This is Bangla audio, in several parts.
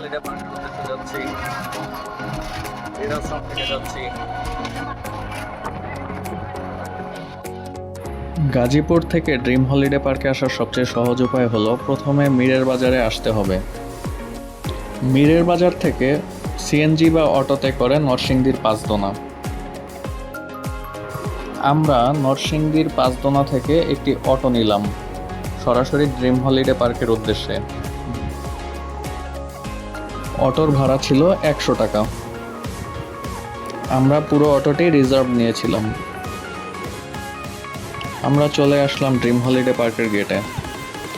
হলিডে পার্কের উদ্দেশ্যে যাচ্ছি। এরাসম থেকে যাচ্ছি। গাজীপুর থেকে ড্রিম হলিডে পার্কে আসার সবচেয়ে সহজ উপায় হলো প্রথমে মিরের বাজারে আসতে হবে। মিরের বাজার থেকে সিএনজি বা অটোতে করে নরসিংদীর পাঁচদোনা। আমরা নরসিংদীর পাঁচদোনা থেকে একটি অটো নিলাম, সরাসরি ড্রিম হলিডে পার্কের উদ্দেশ্যে। অটোর ভাড়া ছিল একশো টাকা। আমরা পুরো অটোটি রিজার্ভ নিয়েছিলাম। আমরা চলে আসলাম ড্রিম হলিডে পার্কের গেটে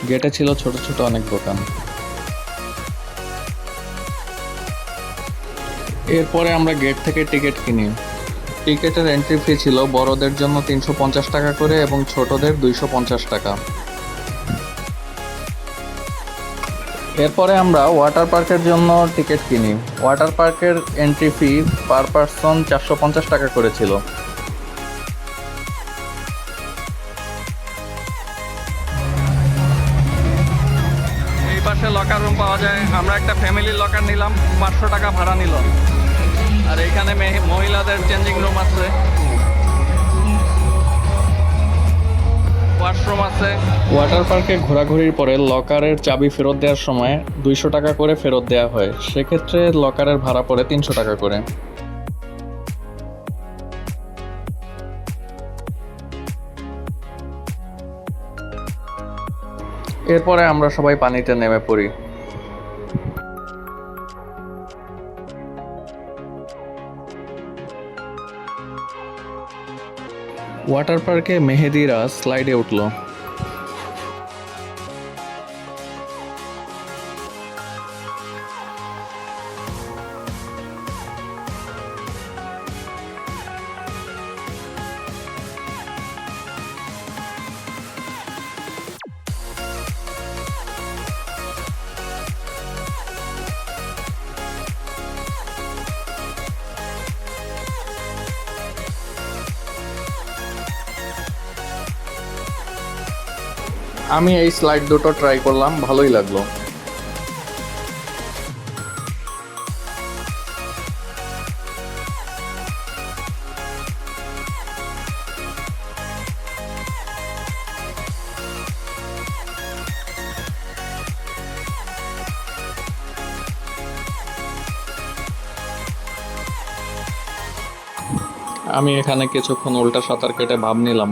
গেটে ছিল ছোট ছোট অনেক দোকান। এরপরে আমরা গেট থেকে টিকিট কিনি। টিকিটের এন্ট্রি ফি ছিল বড়দের জন্য তিনশো পঞ্চাশ টাকা করে এবং ছোটদের দুইশো পঞ্চাশ টাকা। এরপরে আমরা ওয়াটার পার্কের জন্য টিকিট কিনি। ওয়াটার পার্কের এন্ট্রি ফি পার পার্সন চারশো পঞ্চাশ টাকা করেছিল। এই পাশে লকার রুম পাওয়া যায়। আমরা একটা ফ্যামিলির লকার নিলাম, পাঁচশো টাকা ভাড়া নিল। আর এখানে মহিলাদের চেঞ্জিং রুম আছে। আছে? ওয়াটার পার্কে ঘোরাঘুরির পরে লকারের চাবি ফেরত দেওয়ার সময় দুইশো টাকা করে ফেরত দেওয়া হয়। সেক্ষেত্রে লকারের ভাড়া পড়ে তিনশো টাকা করে। এরপরে আমরা সবাই পানিতে নেমে পড়ি। ওয়াটার পার্কে মেহেদিরা স্লাইডে উঠল। আমি এই স্লাইড দুটো ট্রাই করলাম, ভালোই লাগল। আমি এখানে কিছুক্ষণ উল্টা সাঁতার কেটে ভাব নিলাম।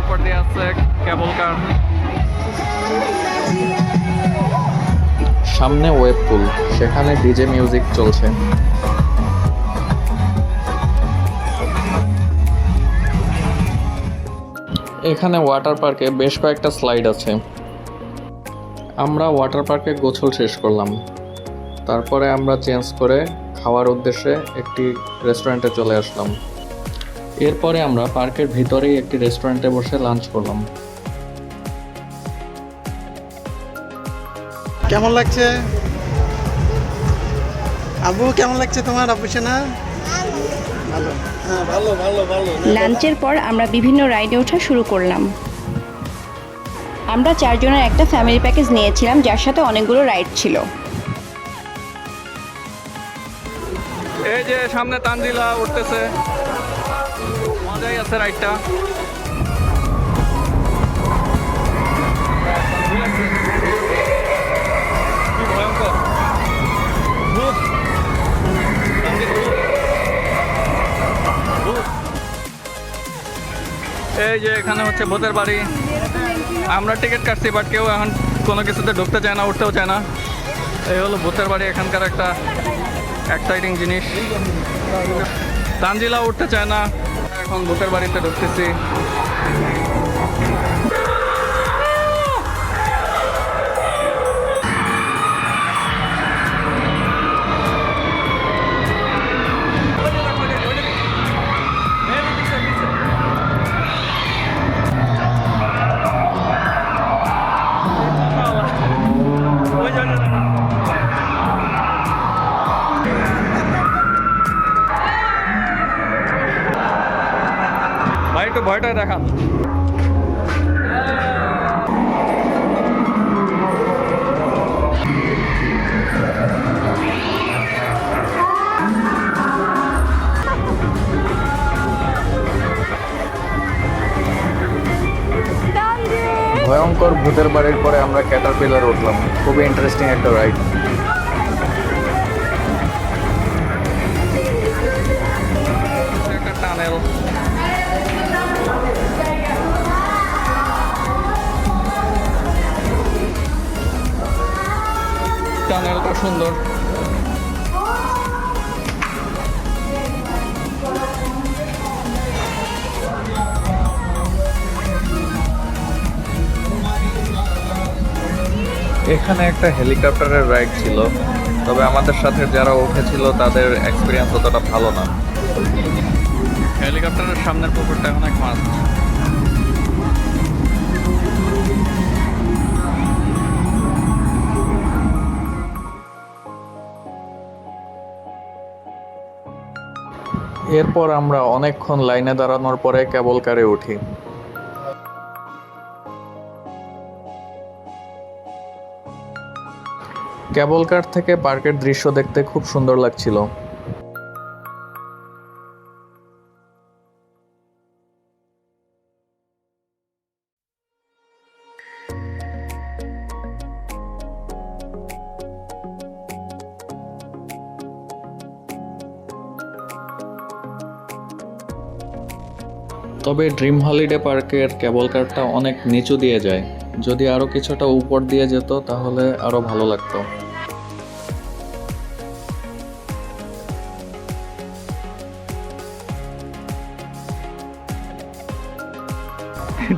উপর দিয়ে কেবল কার সামনে ওয়েব পুল সেখানে ডিজে মিউজিক চলছে। এখানে ওয়াটার পার্কে বেশ কয়েকটা স্লাইড আছে। আমরা ওয়াটার পার্কে গোসল শেষ করলাম। তারপরে আমরা চেঞ্জ করে খাওয়ার উদ্দেশ্যে একটি রেস্টুরেন্টে চলে আসলাম। এরপরে আমরা পার্কের ভিতরেই একটি রেস্টুরেন্টে বসে লাঞ্চ করলাম। কেমন লাগছে? আবু কেমন লাগছে তোমার আবু সেনা ভালো। হ্যাঁ ভালো ভালো ভালো। লাঞ্চের পর আমরা বিভিন্ন রাইডে ওঠা শুরু করলাম। আমরা চারজনের একটা ফ্যামিলি প্যাকেজ নিয়েছিলাম যার সাথে অনেকগুলো রাইড ছিল। এই যে সামনে তানজিলা উঠতেছে। মজাই আছে রাইডটা। এই যে এখানে হচ্ছে ভূতের বাড়ি। আমরা টিকিট কাটছি বাট কেউ এখন কোনো কিছুতে ঢুকতে চায় না, উঠতেও চায় না। এই হলো ভূতের বাড়ি, এখানকার একটা এক্সাইটিং জিনিস। তানজিলা উঠতে চায় না। এখন ভূতের বাড়িতে ঢুকতেছি। ভয়টা দেখান ভয়ঙ্কর ভূতের বাড়ির পরে আমরা ক্যাটারপিলার উঠলাম খুবই ইন্টারেস্টিং একটা রাইড সুন্দর। এখানে একটা হেলিকপ্টারের রাইড ছিল, তবে আমাদের সাথে যারা উঠেছিল তাদের এক্সপিরিয়েন্স অতটা ভালো না। হেলিকপ্টারের সামনের পুকুরটা এখন এক মাছ। এরপর আমরা অনেকক্ষণ লাইনে দাঁড়ানোর পরে কেবল কারে উঠি। কেবল কার থেকে পার্কের দৃশ্য দেখতে খুব সুন্দর লাগছিল। তবে ড্রিম হলিডে পার্কের কেবল কারটা অনেক নিচু দিয়ে যায়। যদি আরও কিছুটা উপর দিয়ে যেত, তাহলে আরও ভালো লাগতো।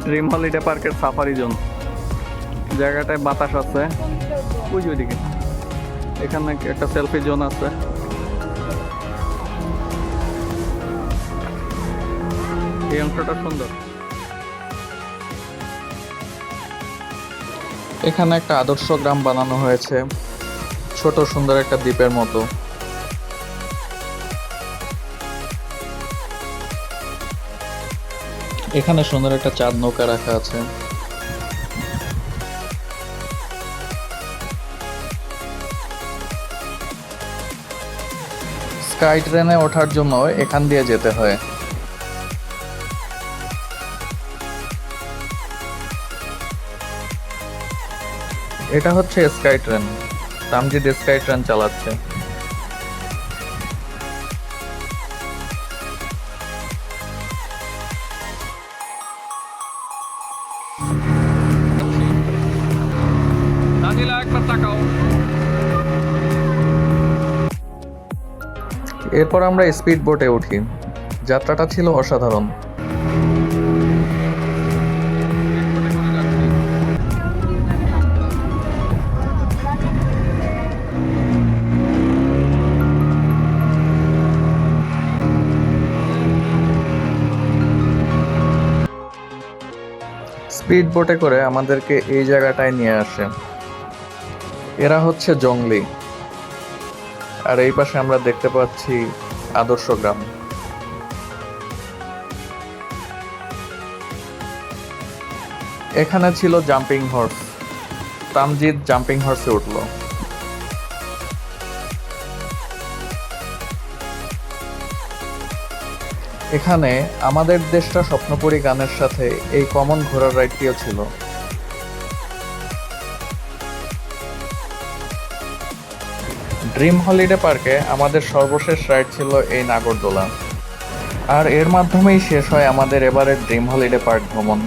ড্রিম হলিডে পার্কের সাফারি জোন। জায়গাটায় বাতাস আছে। ওই ওইদিকে। এখানে একটা সেলফি জোন আছে। এই অংশটা সুন্দর। এখানে একটা আদর্শ গ্রাম বানানো হয়েছে, ছোট সুন্দর একটা দ্বীপের মতো। এখানে সুন্দর একটা চাঁদ নৌকা রাখা আছে। স্কাই ট্রেনে ওঠার জন্য এখান দিয়ে যেতে হয়। এটা হচ্ছে sky train Tamjid sky train চালাচ্ছে। এরপর আমরা স্পিড বোটে উঠি। যাত্রাটা ছিল অসাধারণ। স্পিড বোটে করে আমাদেরকে এই জায়গাটায় নিয়ে আসে। এরা হচ্ছে জংলি। আর এই পাশে আমরা দেখতে পাচ্ছি আদর্শ গ্রাম। এখানে ছিল জাম্পিং হর্স। তামজিৎ জাম্পিং হর্সে উঠল। এখানে আমাদের দেশটা স্বপ্নপুরী গানের সাথে এই কমন ঘোরার রাইডটিও ছিল। ড্রিম হলিডে পার্কে আমাদের সর্বশেষ রাইড ছিল এই নাগরদোলা। আর এর মাধ্যমেই শেষ হয় আমাদের এবারের ড্রিম হলিডে পার্ক ভ্রমণ।